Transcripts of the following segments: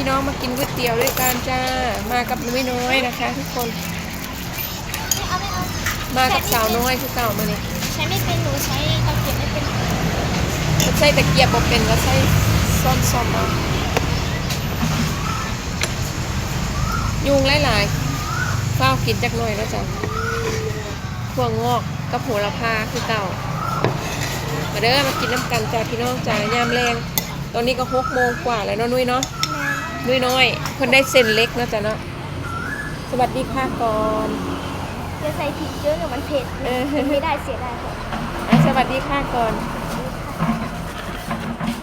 พี่น้องมากินก๋วยเตี๋ยวด้วยกันจ้า มากับน้อยน้อยนะคะ ทุกคนไม่เอาไม่เอามากับสาวน้อยคือเก่ามาเนี่ยใช้ไม่เป็นหนูใช้ตะเกียบไม่เป็นก็ใช้ตะเกียบบ่เป็นก็ใช้ซ่อมซ่อมเอายุงหลายๆเฝ้าวกินจักหน่อยแล้วจ้ะถั่วงอกกับโหระพาคือเก่ามาเด้อมากินน้ำกันจ้าพี่น้องจ้ายามแรงตอนนี้ก็หกโมงกว่าแล้วเนาะนุ้ยเนาะ นุ้ยน้อยคนได้เส้นเล็กเนาะจ้ะเนาะสวัสดีค่ะก่อนจะใส่พริกเยอะเดี๋ยวมันเผ็ดเออกินไม่ได้เสียดายค่ะอะสวัสดีค่ะก่อน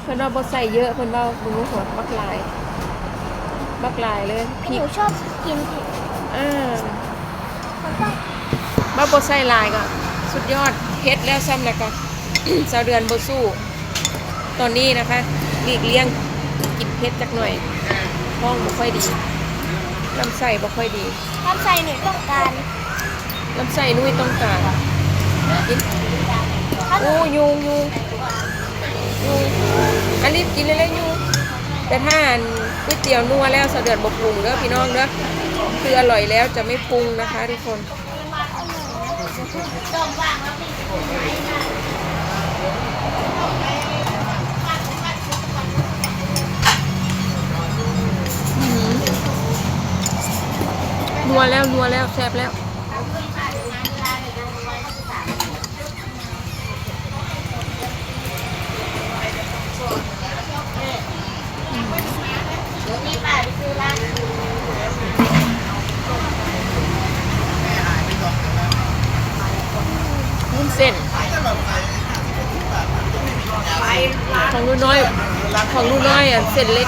เพิ่นว่าบ่ใส่เยอะเพิ่นว่าบุ้งหัวบักหลายบักหลายเลยพริหกนูชอบกินเผ็ดอ่ามันต้องบ่บ่ใส่หลายก็สุดยอดเฮ็ดแล้วซ้ำแล้วก็ สาวเดือนบ่สู้ ตอนนี้นะคะหลีกเลี่ยง กินเผ็ดจักหน่อยท้องบ่ค่อยดีลำไส้บ่ค่อยดีทำใส่หนูต้องการลำไส้นุ้ยต้องการกินถ้าหนูโอ้ยุงยุงยุงอันรีบกินเลยเลยยุงแต่ถ้าอันก๋วยเตี๋ยวนัวแล้วสะเดือดบปรุงเด้อพี่น้องเด้อคืออร่อยแล้วจะไม่ปรุงนะคะทุกคน นัวแล้วนัวแล้วแซ่บแล้ววุ้นเส้นของลูกน้อย ของลูกน้อยอะเส้นเล็ก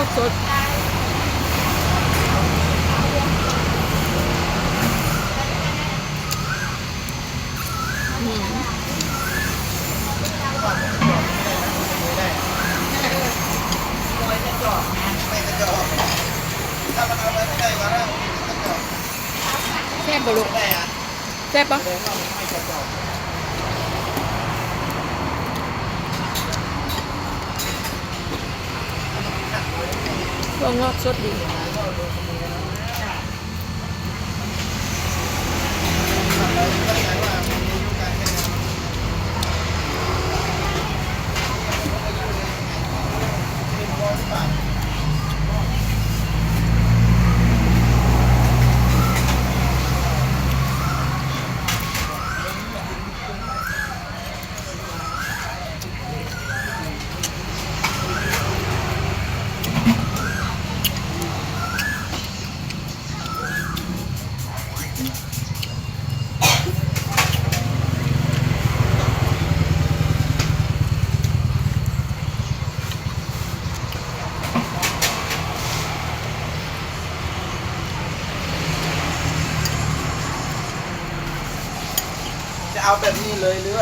มแซ่บปะลูกแซ่บปะ ตัวงอกสดดี จะเอาแบบ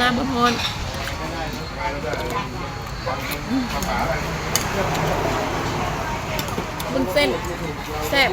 น้ำพอนบุญเส้นแซ่บ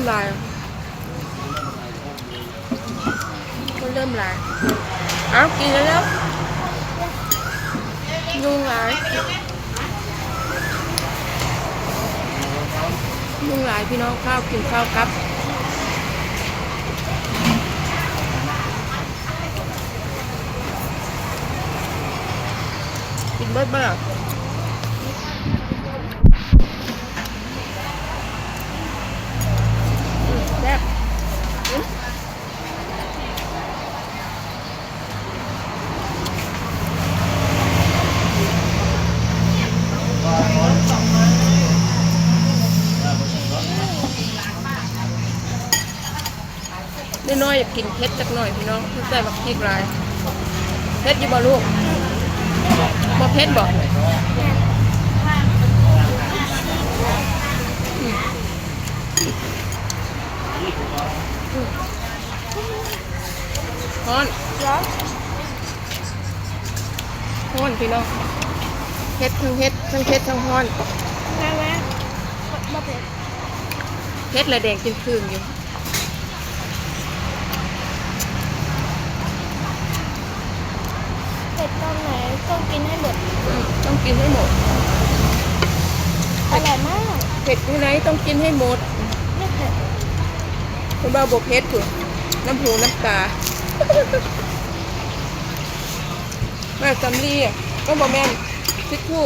มลายคนเริ่มลายอ้าวกินแล้วยุงลายยุงลายพี่น้องข้าวกินข้าวกับกินเบิดเบิดอืมแซ่บอืมน้ อยๆอยากกินเผ็ดจักหน่อยพี่น้องเพื่อใส่บักพริกหลายเผ็ดอยู่บ่ลูกบ่เผ็ดบ่ฮ้อนร้อนฮ้อนพี่น้องรเฮ็ดทั้งเฮ็ดทั้งเฮ็ดทั้งฮ้อนแม่แม่บ่เผ็ดเฮ็ดและแดงจึงคืนอยู่ เผ็ด ตอนไหนต้องกินให้หมดอืมต้องกินให้หมด อร่อยมากเผ็ดที่ไหนต้องกินให้หมด ไม่เผ็ดคุณบ่าวบ่เผ็ดพุ่นน้ำหูน้ำตา แม่จำลี่อะก็บ่แม่นทิชชู่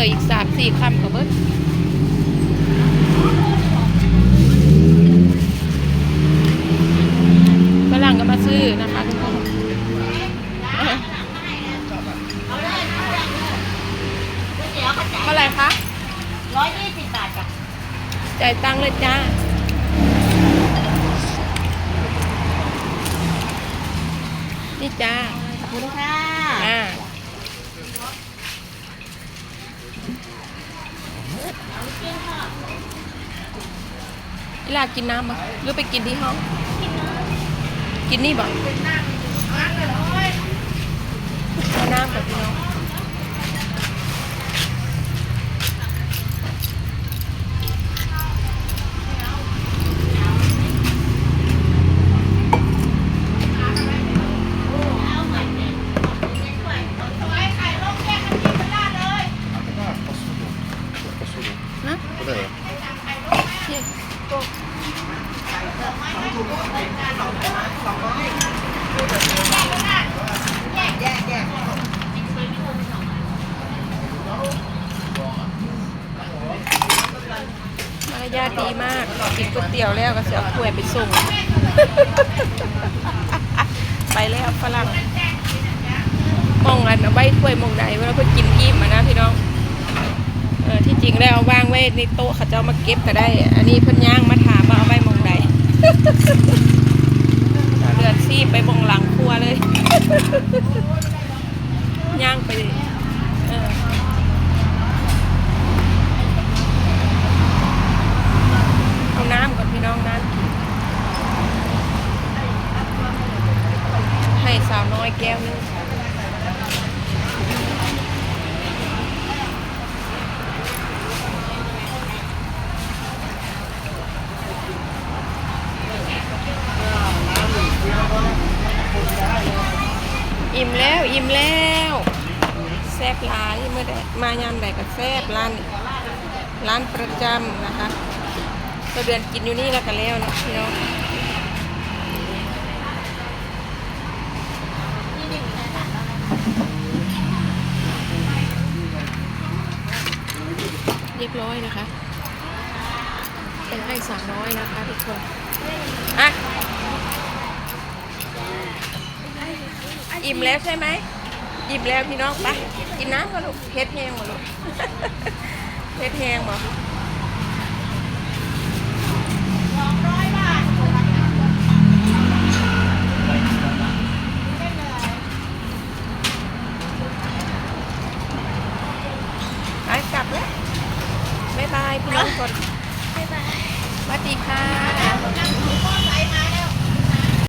น้อยๆเหลยอีกสามสี่คำก็บเบิ้ลฝรั่งก็มาซื้อนะคะทุกคนเท่าไหร่คะ ร้อยยี่สิบบาทจ้ะ จ่ายตังค์เลยจ้า นี่จ้า ขอบคุณค่ะ อ่าเวลา กินน้ำมั้หรือไปกินที่ห้อง กินนี่บ่เอาน้ำกับพี่น้อง มารยาทดีมากกินก๋วยเตี๋ยวแล้วก็เสียถ้วยไปส่ง ไปแล้วฝรั่งมองอันเอาไว้ถ้วยมองใดเวลาเพื่อกินอิ่มอะนะพี่น้องเออที่จริงแล้วเอาวางไว้ในโต๊ะเขาจะเอามาเก็บก็ได้ อันนี้เพิ่นย่างมาถามว่าเอาไว้หมองใด เดือดซีไปบงหลังครัวเลย ย่างไปเออเอาน้ำก่อนพี่น้องนั้น ให้สาวน้อยแก้วนึง อิ่มแล้วอิ่มแล้วแซ่บหลายเมื่อใดมายามใดก็แซ่บร้านร้านประจำนะคะตัวเดือนกินอยู่นี่แล้วกันแล้วนะพี่น้องนี่หนึ่งในสาะเรียบร้อยนะคะ เป็นให้สามร้อยนะคะทุกคนอะ อิ่มแล้วใช่ไหมอิ่มแล้วพี่น้องไปกินน้ำกันลูกเพชรแห้งหมดลูกเพชรแห้งหมด